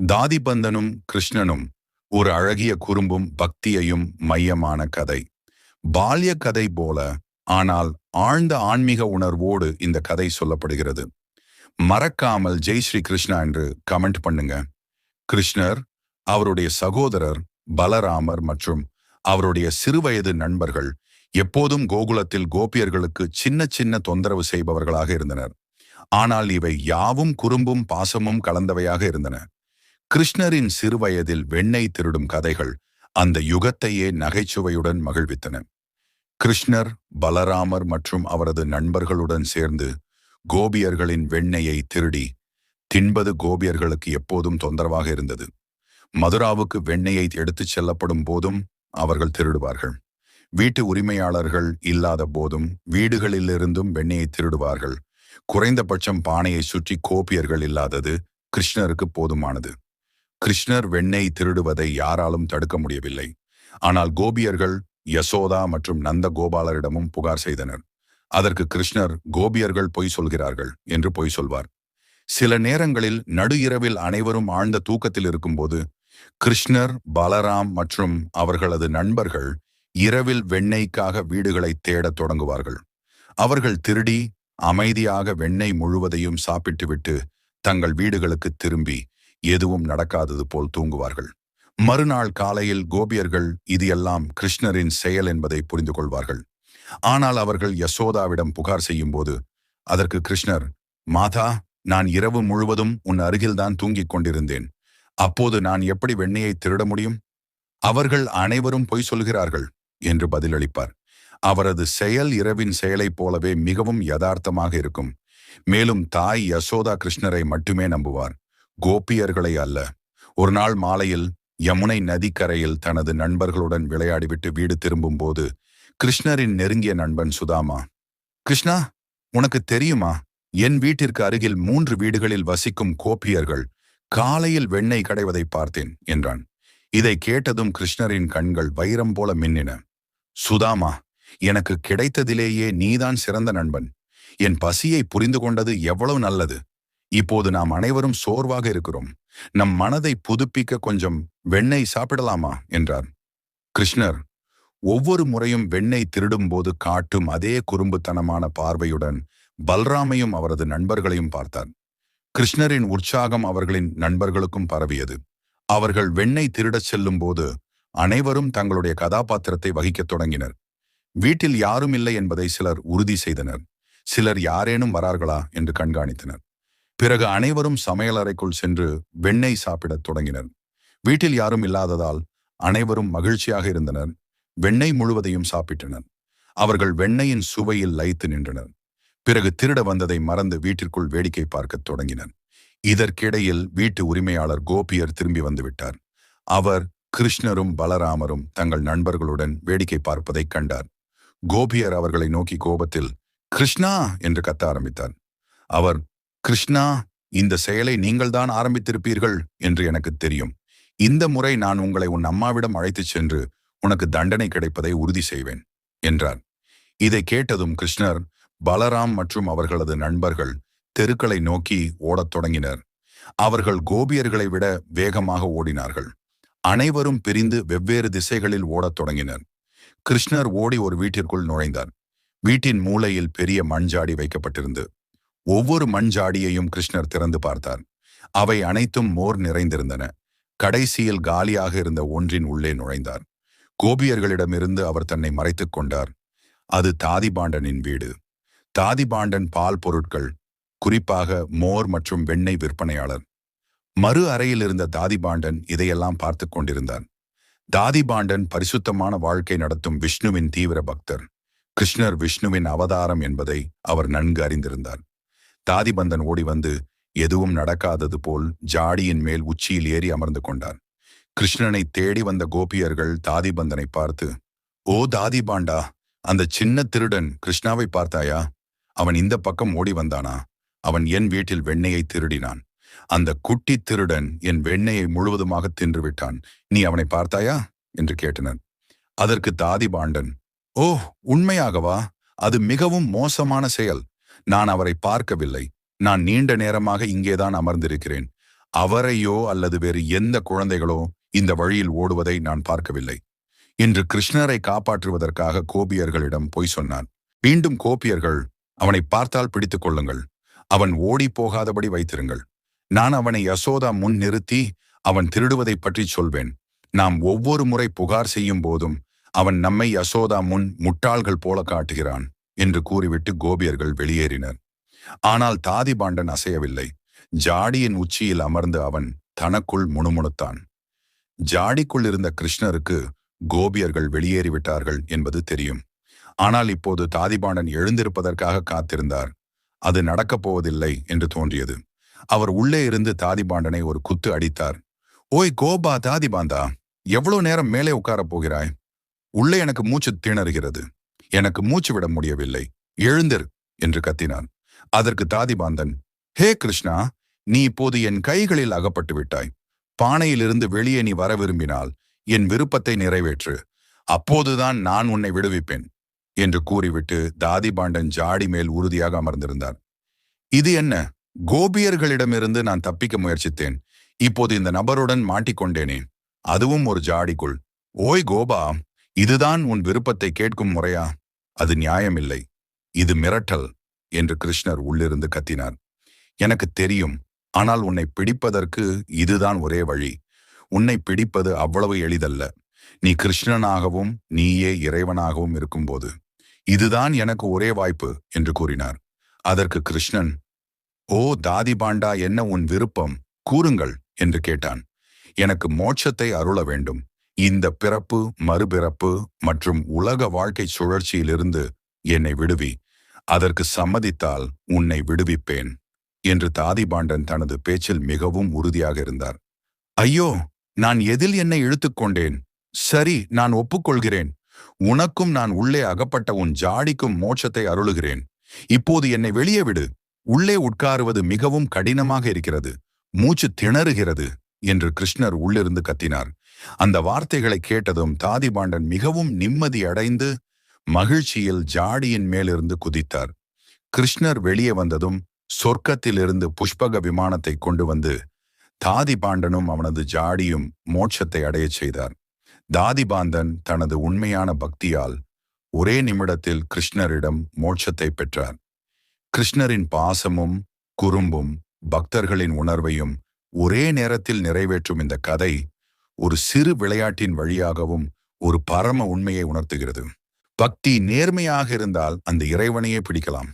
தாதிபந்தனும் கிருஷ்ணனும் ஒரு அழகிய குறும்பும் பக்தியையும் மையமான கதை. பால்ய கதை போல ஆனால் ஆழ்ந்த ஆன்மீக உணர்வோடு இந்த கதை சொல்லப்படுகிறது. மறக்காமல் ஜெய் ஸ்ரீ கிருஷ்ணா என்று கமெண்ட் பண்ணுங்க. கிருஷ்ணர் அவருடைய சகோதரர் பலராமர் மற்றும் அவருடைய சிறுவயது நண்பர்கள் எப்போதும் கோகுலத்தில் கோபியர்களுக்கு சின்ன சின்ன தொந்தரவு செய்பவர்களாக இருந்தனர். ஆனால் இவை யாவும் குறும்பும் பாசமும் கலந்தவையாக இருந்தன. கிருஷ்ணரின் சிறுவயதில் வெண்ணெய் திருடும் கதைகள் அந்த யுகத்தையே நகைச்சுவையுடன் மகிழ்வித்தன. கிருஷ்ணர் பலராமர் மற்றும் அவரது நண்பர்களுடன் சேர்ந்து கோபியர்களின் வெண்ணெயை திருடி தின்பது கோபியர்களுக்கு எப்போதும் தொந்தரவாக இருந்தது. மதுராவுக்கு வெண்ணெயை எடுத்துச் செல்லப்படும் போதும் அவர்கள் திருடுவார்கள். வீட்டு உரிமையாளர்கள் இல்லாத போதும் வீடுகளிலிருந்தும் வெண்ணெயை திருடுவார்கள். குறைந்தபட்சம் பானையை சுற்றி கோபியர்கள் இல்லாதது கிருஷ்ணருக்கு போதுமானது. கிருஷ்ணர் வெண்ணெய் திருடுவதை யாராலும் தடுக்க முடியவில்லை. ஆனால் கோபியர்கள் யசோதா மற்றும் நந்த கோபாலரிடமும் புகார் செய்தனர். அதற்கு கிருஷ்ணர் கோபியர்கள் பொய் சொல்கிறார்கள் என்று பொய் சொல்வார். சில நேரங்களில் நடு இரவில் அனைவரும் ஆழ்ந்த தூக்கத்தில் இருக்கும்போது கிருஷ்ணர் பலராம் மற்றும் அவர்களது நண்பர்கள் இரவில் வெண்ணெய்க்காக வீடுகளை தேடத் தொடங்குவார்கள். அவர்கள் திருடி அமைதியாக வெண்ணெய் முழுவதையும் சாப்பிட்டுவிட்டு தங்கள் வீடுகளுக்கு திரும்பி எதுவும் நடக்காதது போல் தூங்குவார்கள். மறுநாள் காலையில் கோபியர்கள் இது எல்லாம் கிருஷ்ணரின் செயல் என்பதை புரிந்து கொள்வார்கள். ஆனால் அவர்கள் யசோதாவிடம் புகார் செய்யும் போது அதற்கு கிருஷ்ணர் மாதா நான் இரவு முழுவதும் உன் அருகில்தான் தூங்கிக் கொண்டிருந்தேன். அப்போது நான் எப்படி வெண்ணையை திருட முடியும்? அவர்கள் அனைவரும் பொய் சொல்கிறார்கள் என்று பதிலளிப்பார். அவரது செயல் இரவின் செயலைப் போலவே மிகவும் யதார்த்தமாக இருக்கும். மேலும் தாய் யசோதா கிருஷ்ணரை மட்டுமே நம்புவார். கோபியர்களை அல்ல. ஒரு நாள் மாலையில் யமுனை நதிக்கரையில் தனது நண்பர்களுடன் விளையாடிவிட்டு வீடு திரும்பும்போது கிருஷ்ணரின் நெருங்கிய நண்பன் சுதாமா கிருஷ்ணா உனக்கு தெரியுமா? என் வீட்டிற்கு அருகில் மூன்று வீடுகளில் வசிக்கும் கோபியர்கள் காலையில் வெண்ணெய் கடைவதை பார்த்தேன் என்றான். இதை கேட்டதும் கிருஷ்ணரின் கண்கள் வைரம் போல மின்னின. சுதாமா எனக்கு கிடைத்ததிலேயே நீதான் சிறந்த நண்பன். என் பசியை புரிந்து கொண்டது எவ்வளவு நல்லது. இப்போது நாம் அனைவரும் சோர்வாக இருக்கிறோம். நம் மனதை புதுப்பிக்க கொஞ்சம் வெண்ணெய் சாப்பிடலாமா? என்றார். கிருஷ்ணர் ஒவ்வொரு முறையும் வெண்ணெய் திருடும்போது காட்டும் அதே குறும்புத்தனமான பார்வையுடன் பல்ராமையும் அவரது நண்பர்களையும் பார்த்தார். கிருஷ்ணரின் உற்சாகம் அவர்களின் நண்பர்களுக்கும் பரவியது. அவர்கள் வெண்ணெய் திருடச் செல்லும் போது அனைவரும் தங்களுடைய கதாபாத்திரத்தை வகிக்கத் தொடங்கினர். வீட்டில் யாரும் இல்லை என்பதை சிலர் உறுதி செய்தனர். சிலர் யாரேனும் வரார்களா? என்று கண்காணித்தனர். பிறகு அனைவரும் சமையலறைக்குள் சென்று வெண்ணெய் சாப்பிடத் தொடங்கினர். வீட்டில் யாரும் இல்லாததால் அனைவரும் மகிழ்ச்சியாக இருந்தனர். வெண்ணெய் முழுவதையும் சாப்பிட்டனர். அவர்கள் வெண்ணெயின் சுவையில் லயித்து நின்றனர். பிறகு திருட வந்ததை மறந்து வீட்டிற்குள் வேடிக்கை பார்க்கத் தொடங்கினர். இதற்கிடையில் வீட்டு உரிமையாளர் கோபியர் திரும்பி வந்துவிட்டார் அவர் கிருஷ்ணரும் பலராமரும் தங்கள் நண்பர்களுடன் வேடிக்கை பார்ப்பதைக் கண்டார். கோபியர் அவர்களை நோக்கி கோபத்தில் கிருஷ்ணா! என்று கத்த ஆரம்பித்தார். அவர் கிருஷ்ணா இந்த செயலை நீங்கள்தான் ஆரம்பித்திருப்பீர்கள் என்று எனக்கு தெரியும். இந்த முறை நான் உங்களை உன் அம்மாவிடம் அழைத்துச் சென்று உனக்கு தண்டனை கிடைப்பதை உறுதி செய்வேன் என்றார். இதை கேட்டதும் கிருஷ்ணர் பலராம் மற்றும் அவர்களது நண்பர்கள் தெருக்களை நோக்கி ஓடத் தொடங்கினர். அவர்கள் கோபியர்களை விட வேகமாக ஓடினார்கள். அனைவரும் பிரிந்து வெவ்வேறு திசைகளில் ஓடத் தொடங்கினர். கிருஷ்ணர் ஓடி ஒரு வீட்டிற்குள் நுழைந்தார். வீட்டின் மூலையில் பெரிய மண்ஜாடி வைக்கப்பட்டிருந்து ஒவ்வொரு மண் ஜாடியையும் கிருஷ்ணர் திறந்து பார்த்தார். அவை அனைத்தும் மோர் நிறைந்திருந்தன. கடைசியில் காலியாக இருந்த ஒன்றின் உள்ளே நுழைந்தார். கோபியர்களிடமிருந்து அவர் தன்னை மறைத்துக் கொண்டார். அது தாதிபாண்டனின் வீடு. தாதிபாண்டன் பால் பொருட்கள் குறிப்பாக மோர் மற்றும் வெண்ணெய் விற்பனையாளர். மறு அறையில் இருந்த தாதிபாண்டன் இதையெல்லாம் பார்த்து கொண்டிருந்தான் தாதிபாண்டன் பரிசுத்தமான வாழ்க்கை நடத்தும் விஷ்ணுவின் தீவிர பக்தர். கிருஷ்ணர் விஷ்ணுவின் அவதாரம் என்பதை அவர் நன்கு அறிந்திருந்தார். தாதிபந்தன் ஓடி வந்து எதுவும் நடக்காதது போல் ஜாடியின் மேல் உச்சியில் ஏறி அமர்ந்து கொண்டான். கிருஷ்ணனை தேடி வந்த கோபியர்கள் தாதிபந்தனை பார்த்து ஓ தாதிபாண்டா அந்த சின்ன திருடன் கிருஷ்ணாவை பார்த்தாயா? அவன் இந்த பக்கம் ஓடி வந்தானா? அவன் என் வீட்டில் வெண்ணையை திருடினான். அந்த குட்டி திருடன் என் வெண்ணையை முழுவதுமாக தின்று விட்டான் நீ அவனை பார்த்தாயா? என்று கேட்டனர். அதற்கு தாதிபாண்டன் ஓ உண்மையாகவா? அது மிகவும் மோசமான செயல். நான் அவரை பார்க்கவில்லை. நான் நீண்ட நேரமாக இங்கேதான் அமர்ந்திருக்கிறேன். அவரையோ அல்லது வேறு எந்த குழந்தைகளோ இந்த வழியில் ஓடுவதை நான் பார்க்கவில்லை. இன்று கிருஷ்ணரை காப்பாற்றுவதற்காக கோபியர்களிடம் பொய் சொன்னான். மீண்டும் கோபியர்கள் அவனை பார்த்தால் பிடித்துக் கொள்ளுங்கள். அவன் ஓடி போகாதபடி வைத்திருங்கள். நான் அவனை யசோதா முன் நிறுத்தி அவன் திருடுவதை பற்றி சொல்வேன். நாம் ஒவ்வொரு முறை புகார் செய்யும் போதும் அவன் நம்மை யசோதா முன் முட்டாள்கள் போல காட்டுகிறான். என்று கூறிவிட்டு கோபியர்கள் வெளியேறினர். ஆனால் தாதிபாண்டன் அசையவில்லை. ஜாடியின் உச்சியில் அமர்ந்து அவன் தனக்குள் முணுமுணுத்தான். ஜாடிக்குள் இருந்த கிருஷ்ணருக்கு கோபியர்கள் வெளியேறிவிட்டார்கள் என்பது தெரியும். ஆனால் இப்போது தாதிபாண்டன் எழுந்திருப்பதற்காக காத்திருந்தார். அது நடக்கப் போவதில்லை என்று தோன்றியது. அவர் உள்ளே இருந்து தாதிபாண்டனை ஒரு குத்து அடித்தார். ஓய் கோபா தாதிபாந்தா எவ்வளவு நேரம் மேலே உட்காரப் போகிறாய்? உள்ளே எனக்கு மூச்சு திணறுகிறது. எனக்கு மூச்சு விட முடியவில்லை. எழுந்திரு என்று கத்தினான். அதற்கு தாதிபாந்தன் ஹே கிருஷ்ணா நீ இப்போது என் கைகளில் அகப்பட்டு விட்டாய். பானையிலிருந்து வெளியே நீ வர விரும்பினால் என் விருப்பத்தை நிறைவேற்று. அப்போதுதான் நான் உன்னை விடுவிப்பேன் என்று கூறிவிட்டு தாதிபாண்டன் ஜாடி மேல் உறுதியாக அமர்ந்திருந்தார். இது என்ன? கோபியர்களிடமிருந்து நான் தப்பிக்க முயற்சித்தேன். இப்போது இந்த நபருடன் மாட்டிக்கொண்டேனே. அதுவும் ஒரு ஜாடிக்குள். ஓய் கோபா இதுதான் உன் விருப்பத்தை கேட்கும் முறையா? அது நியாயமில்லை. இது மிரட்டல் என்று கிருஷ்ணர் உள்ளிருந்து கத்தினார். எனக்கு தெரியும் ஆனால் உன்னை பிடிப்பதற்கு இதுதான் ஒரே வழி. உன்னை பிடிப்பது அவ்வளவு எளிதல்ல. நீ கிருஷ்ணனாகவும் நீயே இறைவனாகவும் இருக்கும்போது இதுதான் எனக்கு ஒரே வாய்ப்பு என்று கூறினார். அதற்கு கிருஷ்ணன் ஓ தாதி பாண்டா என்ன உன் விருப்பம்? கூறுங்கள் என்று கேட்டான். எனக்கு மோட்சத்தை அருள வேண்டும். இந்த பிறப்பு மறுபிறப்பு மற்றும் உலக வாழ்க்கை சுழற்சியிலிருந்து என்னை விடுவி. அதற்கு சம்மதித்தால் உன்னை விடுவிப்பேன் என்று தாதிபாண்டன் தனது பேச்சில் மிகவும் உறுதியாக இருந்தார். ஐயோ நான் எதில் என்னை இழுத்துக்கொண்டேன் சரி நான் ஒப்புக்கொள்கிறேன். உனக்கும் நான் உள்ளே அகப்பட்ட உன் ஜாடிக்கும் மோட்சத்தை அருளுகிறேன். இப்போது என்னை வெளியே விடு. உள்ளே உட்காருவது மிகவும் கடினமாக இருக்கிறது. மூச்சு திணறுகிறது. என்று கிருஷ்ணர் உள்ளிருந்து கத்தினார். அந்த வார்த்தைகளை கேட்டதும் தாதிபாண்டன் மிகவும் நிம்மதி அடைந்து மகிழ்ச்சியில் ஜாடியின் மேலிருந்து குதித்தார். கிருஷ்ணர் வெளியே வந்ததும் சொர்க்கத்திலிருந்து புஷ்பக விமானத்தை கொண்டு வந்து தாதிபாண்டனும் அவனது ஜாடியும் மோட்சத்தை அடையச் செய்தார். தாதிபாந்தன் தனது உண்மையான பக்தியால் ஒரே நிமிடத்தில் கிருஷ்ணரிடம் மோட்சத்தை பெற்றார். கிருஷ்ணரின் பாசமும் குறும்பும் பக்தர்களின் உணர்வையும் ஒரே நேரத்தில் நிறைவேற்றும் இந்த கதை ஒரு சிறு விளையாட்டின் வழியாகவும் ஒரு பரம உண்மையை உணர்த்துகிறது. பக்தி நேர்மையாக இருந்தால் அந்த இறைவனையே பிடிக்கலாம்.